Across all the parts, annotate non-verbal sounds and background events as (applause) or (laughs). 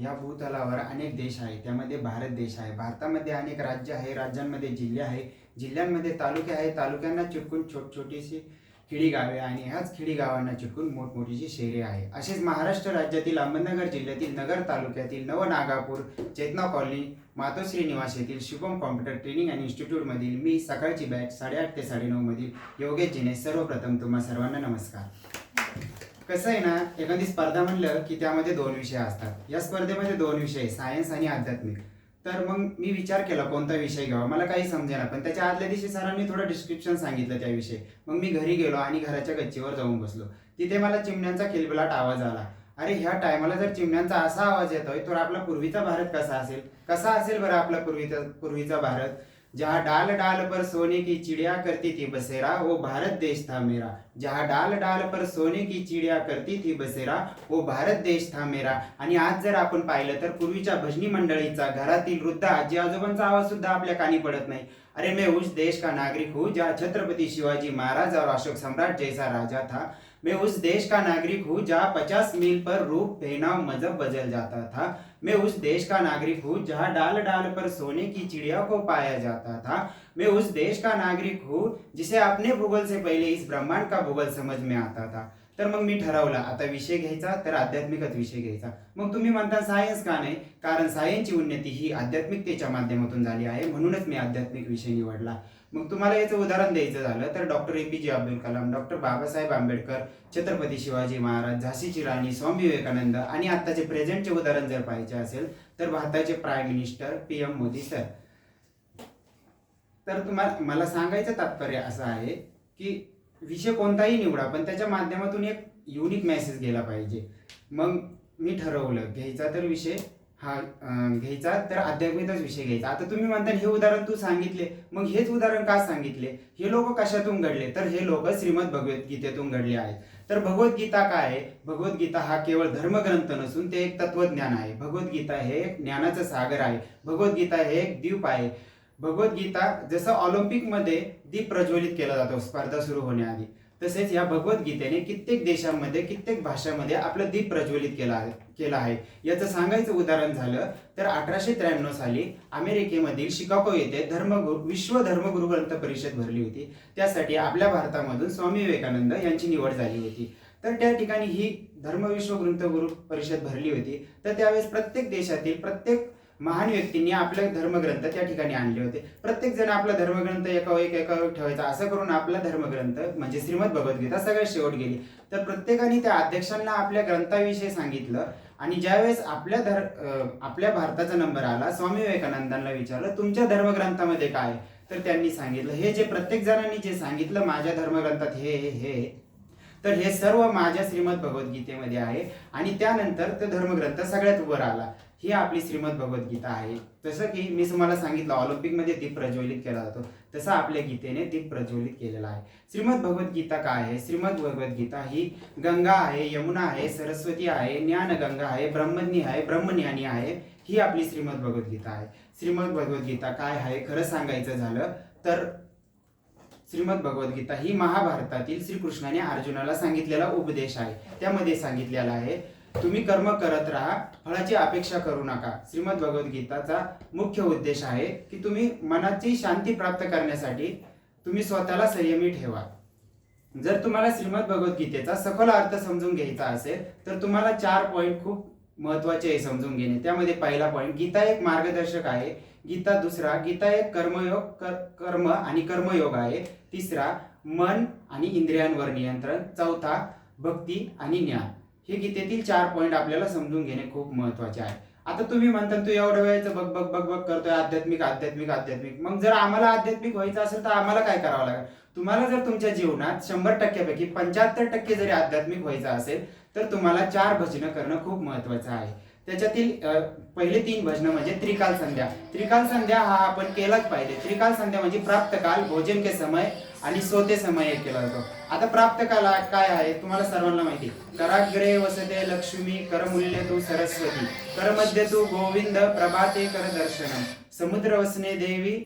या भूतलावर अनेक देश आहे. त्यामध्ये भारत देश आहे. भारतामध्ये अनेक राज्य आहे. राज्यांमध्ये जिल्हे आहे. जिल्ह्यांमध्ये तालुके आहे तालुक्यांना चिटकून छोट छोटीशी खेडीगावे आणि ह्याच खेडीगावांना चिकून चिटकून मोठमोठीची शहरे आहे असेच महाराष्ट्र राज्यातील अहमदनगर जिल्ह्यातील नगर तालुक्यातील नवनागापूर चेतना कॉलनी मातोश्री निवास येथील शुभम कॉम्प्युटर ट्रेनिंग आणि इन्स्टिट्यूटमधील मी सकाळची बॅच साडेआठ ते साडेनऊमधील मधील सर्वप्रथम तुम्हा सर्वांना नमस्कार. कसं आहे ना एखादी स्पर्धा म्हणलं की त्यामध्ये दोन विषय असतात. या स्पर्धेमध्ये दोन विषय सायन्स आणि आध्यात्मिक. तर मग मी विचार केला कोणता विषय घ्यावा? मला काही समजेना पण त्याच्या आदल्या दिवशी सरांनी थोडं डिस्क्रिप्शन सांगितलं त्याविषयी मग मी घरी गेलो आणि घराच्या गच्चीवर जाऊन बसलो. तिथे मला चिमण्यांचा किलबिलाट आवाज आला. अरे ह्या टायमाला जर चिमण्यांचा असा आवाज येतोय तर आपला पूर्वीचा भारत कसा असेल? कसा असेल बरं आपला पूर्वीचा पूर्वीचा भारत? जहाँ डाल डाल पर सोने की चिड़िया करती थी बसेरा वो भारत देश था मेरा। जहाँ डाल डाल पर सोने की चिड़िया करती थी बसेरा वो भारत देश था मेरा। आणि आज जर आपण पाहिलं तर पूर्वीच्या भजनी मंडळीचा घरातील वृद्ध आजी आजोबांचा आवाज सुद्धा आपल्या कानी पडत नाही. अरे मैं उस देश का नागरिक हूँ जहाँ छत्रपति शिवाजी महाराज और अशोक सम्राट जैसा राजा था। मैं उस देश का नागरिक हूँ जहाँ पचास मील पर रूप, पहनाव, मज़हब बदल जाता था। मैं उस देश का नागरिक हूँ जहाँ डाल डाल पर सोने की चिड़िया को पाया जाता था। मैं उस देश का नागरिक हूँ जिसे अपने भूगोल से पहले इस ब्रह्मांड का भूगोल समझ में आता था। तर मग मी ठरवलं आता विषय घ्यायचा तर आध्यात्मिकच विषय घ्यायचा. मग तुम्ही म्हणता सायन्स का नाही? कारण सायन्सची उन्नती ही आध्यात्मिकतेच्या माध्यमातून झाली आहे म्हणूनच मी आध्यात्मिक विषय निवडला. मग तुम्हाला याचं उदाहरण द्यायचं झालं तर doctor A P J Abdul Kalam doctor Babasaheb Ambedkar Chhatrapati Shivaji Maharaj झाशीची राणी स्वामी विवेकानंद आणि आत्ताचे प्रेझेंटचे उदाहरण जर पाहिजे असेल तर भारताचे prime minister P M Modi sir. तर तुम्हाला मला सांगायचं तात्पर्य असं आहे की विषय कोणताही निवडा पण त्याच्या माध्यमातून एक युनिक मेसेज गेला पाहिजे. मग मी ठरवलं घ्यायचा तर विषय हा घ्यायचा तर अध्यात्मिकच विषय घ्यायचा. आता तुम्ही म्हणता हे उदाहरण तू सांगितले मग हेच उदाहरण का सांगितले? हे लोक कशातून घडले? तर हे लोक श्रीमद भगवद्गीतेतून घडले आहेत. तर भगवद्गीता काय आहे? भगवद्गीता हा केवळ धर्मग्रंथ नसून ते एक तत्वज्ञान आहे. भगवद्गीता हे एक ज्ञानाचं सागर आहे. भगवद्गीता हे एक द्वीप आहे. भगवद्गीता जसं ऑलिम्पिकमध्ये दीप प्रज्वलित केला जातो स्पर्धा सुरू होण्याआधी तसेच या भगवद्गीतेने कित्येक देशांमध्ये कित्येक भाषांमध्ये आपलं दीप प्रज्वलित केला आहे केला आहे. याचं सांगायचं उदाहरण झालं तर अठराशे त्र्याण्णव साली अमेरिकेमधील शिकागो येथे धर्मगुरु विश्व धर्मगुरु ग्रंथ परिषद भरली होती. त्यासाठी आपल्या भारतामधून स्वामी विवेकानंद यांची निवड झाली होती. तर त्या ठिकाणी ही धर्मविश्व ग्रंथगुरु परिषद भरली होती. तर त्यावेळेस प्रत्येक देशातील प्रत्येक महान व्यक्तींनी आपले धर्मग्रंथ त्या ठिकाणी आणले होते. प्रत्येक जण आपला धर्मग्रंथ एकावर एक एकावर एक ठेवायचा. असं करून आपला धर्मग्रंथ म्हणजे श्रीमद भगवद्गीता सगळ्यात शेवट गेली. तर प्रत्येकाने त्या अध्यक्षांना आपल्या ग्रंथाविषयी सांगितलं आणि ज्यावेळेस आपल्या धर आपल्या भारताचा नंबर आला स्वामी विवेकानंदांना विचारलं तुमच्या धर्मग्रंथामध्ये काय? आहे?" तर त्यांनी सांगितलं हे जे प्रत्येक जणांनी जे सांगितलं माझ्या धर्मग्रंथात हे हे हे तर हे सर्व माझ्या श्रीमद भगवद्गीतेमध्ये आहे. आणि त्यानंतर तो धर्मग्रंथ सगळ्यात वर आला. ही आपली श्रीमद भगवद्गीता आहे. जसं की मी तुम्हाला सांगितलं ऑलिम्पिकमध्ये दीप प्रज्वलित केला जातो. तसं आपल्या गीतेने दीप प्रज्वलित केलेला आहे. श्रीमद भगवद्गीता काय आहे? श्रीमद भगवद्गीता ही गंगा आहे यमुना आहे सरस्वती आहे ज्ञानगंगा आहे ब्रह्मज्ञी आहे ब्रह्मज्ञानी आहे ही आपली श्रीमद भगवद्गीता आहे. श्रीमद भगवद्गीता काय आहे? खरं सांगायचं झालं तर श्रीमद भगवद्गीता ही महाभारतातील श्रीकृष्णाने अर्जुनाला सांगितलेला उपदेश आहे. त्यामध्ये सांगितलेला आहे तुम्ही कर्म करत राहा फळाची अपेक्षा करू नका. श्रीमद भगवद्गीताचा मुख्य उद्देश आहे की तुम्ही मनाची शांती प्राप्त करण्यासाठी तुम्ही स्वतःला संयमी ठेवा. जर तुम्हाला श्रीमद भगवद्गीतेचा सखोल अर्थ समजून घ्यायचा असेल तर तुम्हाला चार पॉईंट खूप महत्त्वाचे आहे समजून घेणे. त्यामध्ये पहिला पॉईंट गीता एक मार्गदर्शक आहे. गीता दुसरा गीता एक कर्मयोग कर- कर्म आणि कर्मयोग आहे. तिसरा मन आणि इंद्रियांवर नियंत्रण. चौथा भक्ती आणि ज्ञान. हे गीतेतील चार पॉईंट आपल्याला समजून घेणे खूप महत्त्वाचे आहे. आता तुम्ही म्हणता तू एवढ्या वेळेचं बघ बघ बघ बघ करतोय आध्यात्मिक आध्यात्मिक आध्यात्मिक. मग जर आम्हाला आध्यात्मिक व्हायचं असेल तर आम्हाला काय करावं लागेल? तुम्हाला जर तुमच्या जीवनात शंभर टक्क्यापैकी पंच्याहत्तर टक्के जरी आध्यात्मिक व्हायचं असेल तर तुम्हाला चार भजनं करणं खूप महत्वाचं आहे. त्याच्यातील पहिले तीन भजनं म्हणजे त्रिकाल संध्या. त्रिकाल संध्या हा आपण केलाच पाहिजे. त्रिकाल संध्या म्हणजे प्राप्त काल भोजन के समय आणि सोते समय एक केला जातो. आता प्राप्त काल काय आहे? तुम्हाला सर्वांना माहिती कराग्रे वसते लक्ष्मी करमूल्य तू सरस्वती. करमध्ये तू गोविंद प्रभाते कर दर्शनम. समुद्र वसने देवी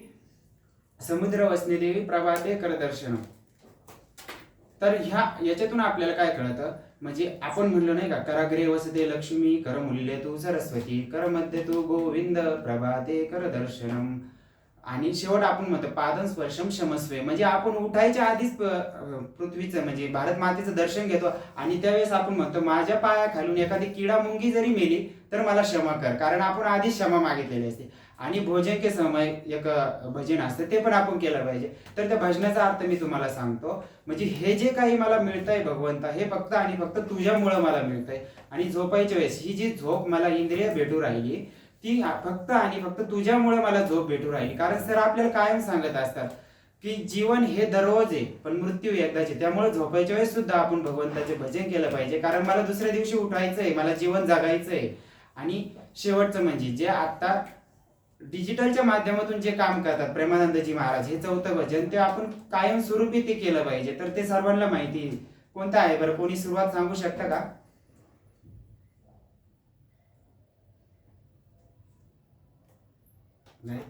समुद्र वसने देवी प्रभाते कर दर्शनम. तर ह्या याच्यातून आपल्याला काय कळतं? म्हणजे आपण म्हणलो नाही का कराग्रे वसते लक्ष्मी कर मुल्य तू सरस्वती कर मध्य तू गोविंद प्रभाते कर दर्शनम. आणि शेवट आपण म्हणतो पादन स्पर्शम क्षमस्वे म्हणजे आपण उठायच्या आधीच पृथ्वीचं म्हणजे भारत मातेचं दर्शन घेतो आणि त्यावेळेस आपण म्हणतो माझ्या पायाखालून एखादी किडा मुंगी जरी मेली तर मला क्षमा कर. कारण आपण आधीच क्षमा मागितलेली असते. आणि भोजन के समय एक भजन असतं ते पण आपण केलं पाहिजे. तर त्या भजनाचा अर्थ मी तुम्हाला सांगतो. म्हणजे हे जे काही मला मिळतंय भगवंता हे फक्त आणि फक्त तुझ्यामुळं मला मिळतंय. आणि झोपायच्या वेळेस ही जी झोप मला इंद्रिय भेटू राहिली ती फक्त आणि फक्त तुझ्यामुळे मला झोप भेटू राहिली. कारण सर आपल्याला कायम सांगत असतात की जीवन हे दररोज आहे पण मृत्यू एकदाचे त्यामुळे झोपायच्या वेळेस सुद्धा आपण भगवंताचे भजन केलं पाहिजे. कारण मला दुसऱ्या दिवशी उठायचं आहे मला जीवन जगायचंय. आणि शेवटचं म्हणजे जे आता डिजिटलच्या माध्यमातून जे काम करतात प्रेमानंदजी महाराज हे चौथं भजन ते आपण कायम स्वरूपी ते केलं पाहिजे. तर ते सर्वांना माहिती कोणतं आहे बरं? कोणी सुरुवात सांगू शकता का? नाही.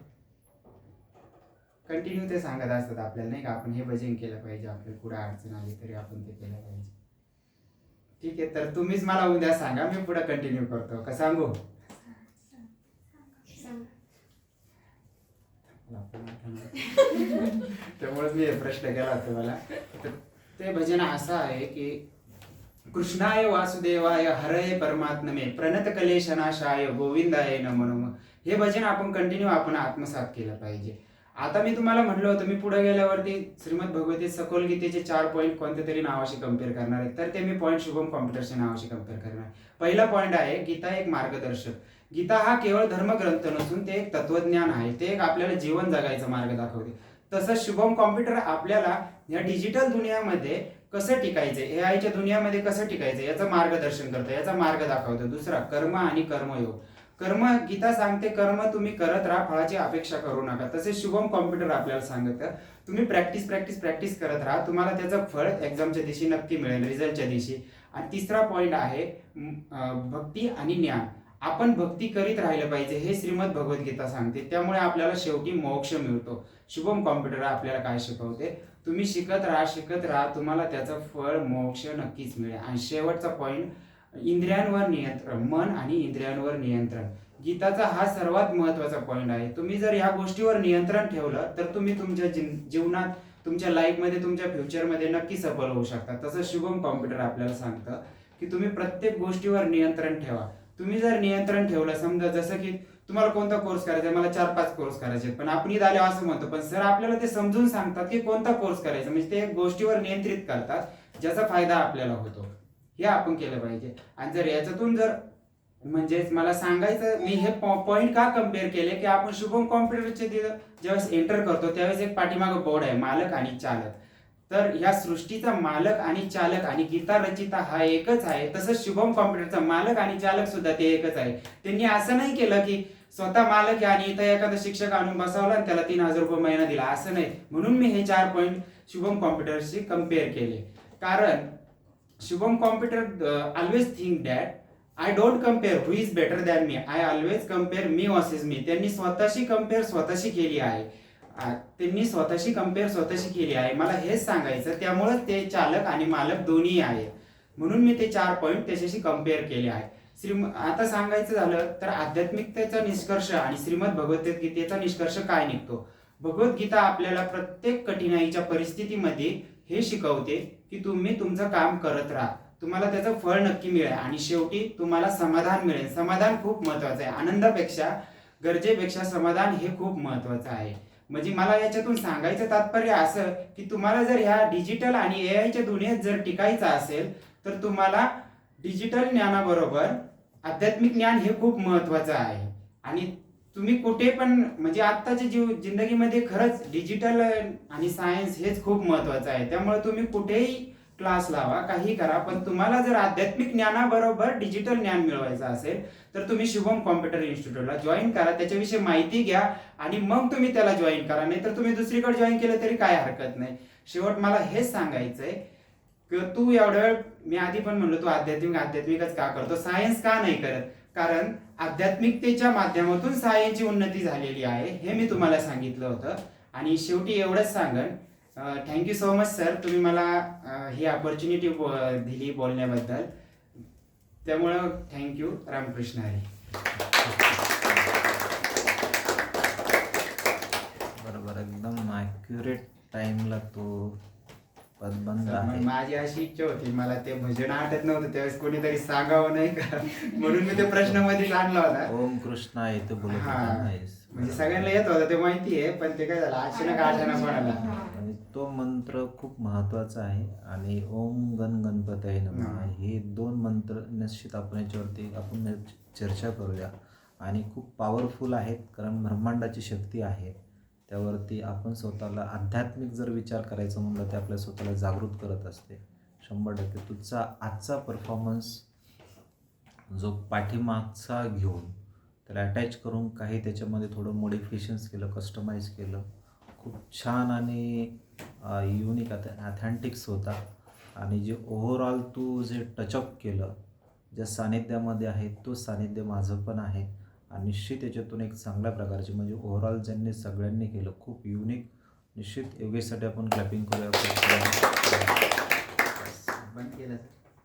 कंटिन्यू ते सांगत असतात आपल्याला नाही का? आपण हे भजन केलं पाहिजे आपल्याला पुढे अडचण आली तरी आपण ते केलं पाहिजे. ठीक आहे तर तुम्हीच मला उद्या सांगा मी पुढे कंटिन्यू करतो. का सांगू? (laughs) त्यामुळेच मी प्रश्न केला होता मला. तर ते भजन असं आहे की कृष्णाय वासुदेवाय हरय परमात्मे प्रणत कलेशनाशाय गोविंदाय नमो नम. हे भजन आपण कंटिन्यू आपण आत्मसात केलं पाहिजे. आता मी तुम्हाला म्हटलं होतं मी पुढे गेल्यावरती श्रीमद भगवती सखोल गीतेचे चार पॉईंट कोणत्या तरी नावाशी कंपेअर करणार आहे तर ते मी पॉईंट शुभम कॉम्प्युटरच्या नावाशी कंपेअर करणार. आहे. पहिला पॉईंट आहे गीता एक मार्गदर्शक. गीता हा केवळ धर्मग्रंथ नसून ते एक तत्वज्ञान आहे. ते एक आपल्याला जीवन जगायचा मार्ग दाखवते. तसंच शुभम कॉम्प्युटर आपल्याला या डिजिटल दुनियामध्ये कसं टिकायचं? ए आयच्या दुनियामध्ये कसं टिकायचं? याचं मार्गदर्शन करतं. याचा मार्ग दाखवतं. दुसरा कर्म आणि कर्मयोग. कर्म गीता सांगते कर्म तुम्ही करत राहा फळाची अपेक्षा करू नका. तसेच शुभम कॉम्प्युटर आपल्याला सांगतं तुम्ही प्रॅक्टिस प्रॅक्टिस प्रॅक्टिस करत राहा. तुम्हाला त्याचं फळ एक्झामच्या दिवशी नक्की मिळेल रिझल्टच्या दिवशी. आणि तिसरा पॉईंट आहे भक्ती आणि ज्ञान. आपण भक्ती करीत राहिलं पाहिजे हे श्रीमद भगवद्गीता सांगते. त्यामुळे आपल्याला शेवटी मोक्ष मिळतो. शुभम कॉम्प्युटर आपल्याला काय शिकवते? तुम्ही शिकत राहा शिकत राहा तुम्हाला त्याचं फळ मोक्ष नक्कीच मिळेल. आणि शेवटचा पॉईंट इंद्रियांवर नियंत्रण मन आणि इंद्रियांवर नियंत्रण. गीताचा हा सर्वात महत्त्वाचा पॉईंट आहे. तुम्ही जर ह्या गोष्टीवर नियंत्रण ठेवलं तर तुम्ही तुमच्या जीन- जीवनात तुमच्या लाईफमध्ये तुमच्या फ्युचरमध्ये नक्की सफल होऊ शकता. तसं शुभम कॉम्प्युटर आपल्याला सांगतं की तुम्ही प्रत्येक गोष्टीवर नियंत्रण ठेवा. तुम्ही जर नियंत्रण ठेवलं समजा जसं की तुम्हाला कोणता कोर्स करायचा मला चार पाच कोर्स करायचे पण आपण इथं आले असं म्हणतो पण सर आपल्याला ते समजून सांगतात की कोणता कोर्स करायचा म्हणजे ते गोष्टीवर नियंत्रित करतात ज्याचा फायदा आपल्याला होतो. हे आपण केलं पाहिजे. आणि जर याच्यातून जर म्हणजेच मला सांगायचं मी हे पॉईंट का कंपेअर केले की आपण शुभम कॉम्प्युटरचे तिथं ज्यावेळेस एंटर करतो त्यावेळेस एक पाठीमागं बोर्ड आहे मालक आणि चालक. तर ह्या सृष्टीचा मालक आणि चालक आणि गीता रचिता हा एकच आहे. तसंच शुभम कॉम्प्युटरचा मालक आणि चालक सुद्धा ते एकच आहे. त्यांनी असं नाही केलं की स्वतः मालक आहे आणि इथं एखादा शिक्षक आणून बसावला आणि त्याला तीन हजार रुपये महिना दिला. असं नाही. म्हणून मी हे चार पॉईंट शुभम कॉम्प्युटरशी कंपेअर केले. कारण Shubham computer always think that I don't compare who is better than me I always compare me versus me त्यांनी स्वतःशी कंपेअर स्वतःशी केली आहे. ते त्यांनी स्वतःशी कंपेअर स्वतःशी केली आहे. मला हेच सांगायचं त्यामुळे ते चालक आणि मालक दोन्ही आहेत म्हणून मी ते चार पॉईंट त्याच्याशी कंपेअर केले आहे. श्री आता सांगायचं झालं तर आध्यात्मिकतेचा निष्कर्ष आणि श्रीमद भगवद्गीतेचा निष्कर्ष काय निघतो? भगवद्गीता आपल्याला प्रत्येक कठीणाईच्या परिस्थितीमध्ये हे शिकवते की तुम्ही तुमचं काम करत राहा. तुम्हाला त्याचं फळ नक्की मिळेल आणि शेवटी तुम्हाला समाधान मिळेल. समाधान खूप महत्वाचं आहे. आनंदापेक्षा गरजेपेक्षा समाधान हे खूप महत्वाचं आहे. म्हणजे मला याच्यातून सांगायचं तात्पर्य असं की तुम्हाला जर ह्या डिजिटल आणि ए आयच्या दुनियेत जर टिकायचं असेल तर तुम्हाला डिजिटल ज्ञानाबरोबर आध्यात्मिक ज्ञान हे खूप महत्वाचं आहे. आणि तुम्ही कुठे पण म्हणजे आत्ताच्या जीव जिंदगीमध्ये खरंच डिजिटल आणि सायन्स हेच खूप महत्वाचं आहे. त्यामुळे तुम्ही कुठेही क्लास लावा काही करा पण तुम्हाला जर आध्यात्मिक ज्ञानाबरोबर डिजिटल ज्ञान मिळवायचं असेल तर तुम्ही शुभम कॉम्प्युटर इन्स्टिट्यूटला जॉईन करा त्याच्याविषयी माहिती घ्या आणि मग तुम्ही त्याला जॉईन करा. नाही तर तुम्ही दुसरीकडे जॉईन केलं तरी काय हरकत नाही. शेवट मला हेच सांगायचंय की तू एवढ्या वेळ मी आधी पण म्हणलो तू आध्यात्मिक आध्यात्मिकच का करतो? सायन्स का नाही करत? कारण आध्यात्मिकतेच्या माध्यमातून सायन्सची उन्नती झालेली आहे हे मी तुम्हाला सांगितलं होतं. आणि शेवटी एवढंच सांगन थँक्यू सो मच सर तुम्ही मला ही ऑपॉर्च्युनिटी दिली बोलण्याबद्दल. त्यामुळं थँक्यू रामकृष्ण हरी. बरोबर एकदम ॲक्युरेट टाईमला तो आहे. माझी अशी इच्छा होती मला ते भजन आठत नव्हतं त्यावेळेस कोणीतरी सांगावं नाही का? म्हणून मी ते प्रश्नामध्येच आणला होता. ओम कृष्णा येथे बोलत हा. होता नाहीस. म्हणजे सगळ्यांना येत होतं ते माहिती आहे पण ते काय झालं अचानक आठवणा कोणाला आणि तो मंत्र खूप महत्त्वाचा आहे आणि ओम गण गणपतय नमः हम्म. हे दोन मंत्र निश्चित आपण याच्यावरती आपण चर्चा करूया. आणि खूप पॉवरफुल आहेत कारण ब्रह्मांडाची शक्ती आहे. त्यावरती आपण स्वतःला आध्यात्मिक जर विचार करायचं म्हणलं तर आपल्या स्वतःला जागृत करत असते. शंभर टक्के तुझचा आजचा परफॉर्मन्स जो पाठीमागचा घेऊन त्याला अटॅच करून काही त्याच्यामध्ये थोडं मॉडिफिकेशन्स केलं कस्टमाइज केलं. खूप छान आणि युनिक ॲथेंटिक्स होता. आणि जे ओव्हरऑल तू जे टचअप केलं ज्या सानिध्यामध्ये आहे तो सानिध्य माझं पण आहे. आणि निश्चित याच्यातून एक चांगल्या प्रकारचे म्हणजे ओव्हरऑल ज्यांनी सगळ्यांनी केलं खूप युनिक निश्चित योगेशसाठी आपण क्लॅपिंग करूया. बंद केलं.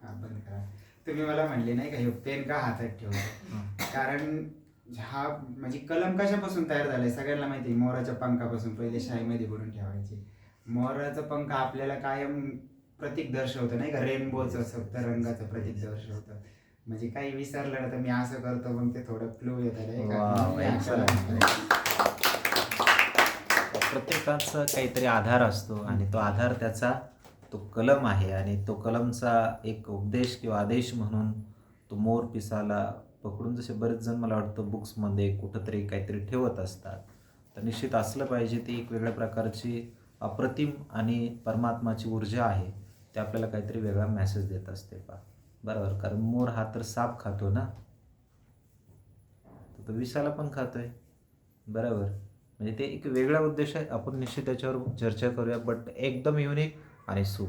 हा बंद करा. तुम्ही मला म्हणले नाही का हे पेन का हातात ठेवलं? कारण हा म्हणजे कलम कशापासून तयार झालाय सगळ्यांना माहिती आहे, मोराच्या पंखापासून पहिले शाळेमध्ये बनवून ठेवायचे. मोराचं पंख आपल्याला कायम प्रतीक दर्शवतं नाही का? रेनबोचं सप्तरंगाचं प्रतीक दर्शवतं. म्हणजे काही विसरलं ना तर मी असं करतो मग ते थोडं क्लू. करतो. प्रत्येकाचा काहीतरी आधार असतो आणि तो आधार त्याचा तो कलम आहे आणि तो कलमचा एक उपदेश किंवा आदेश म्हणून तो मोर पिसाला पकडून जसे बरेच जण मला वाटतं बुक्समध्ये कुठंतरी काहीतरी ठेवत असतात. तर निश्चित असलं पाहिजे ती एक वेगळ्या प्रकारची अप्रतिम आणि परमात्माची ऊर्जा आहे ते आपल्याला काहीतरी वेगळा मेसेज देत असते पा बरोबर? कारण मोर हा तर साप खातो ना? तर तो विषाला पण खातोय. बरोबर? म्हणजे ते एक वेगळा उद्देश आहे. आपण निश्चित त्याच्यावर चर्चा करूया बट एकदम युनिक आणि सुख.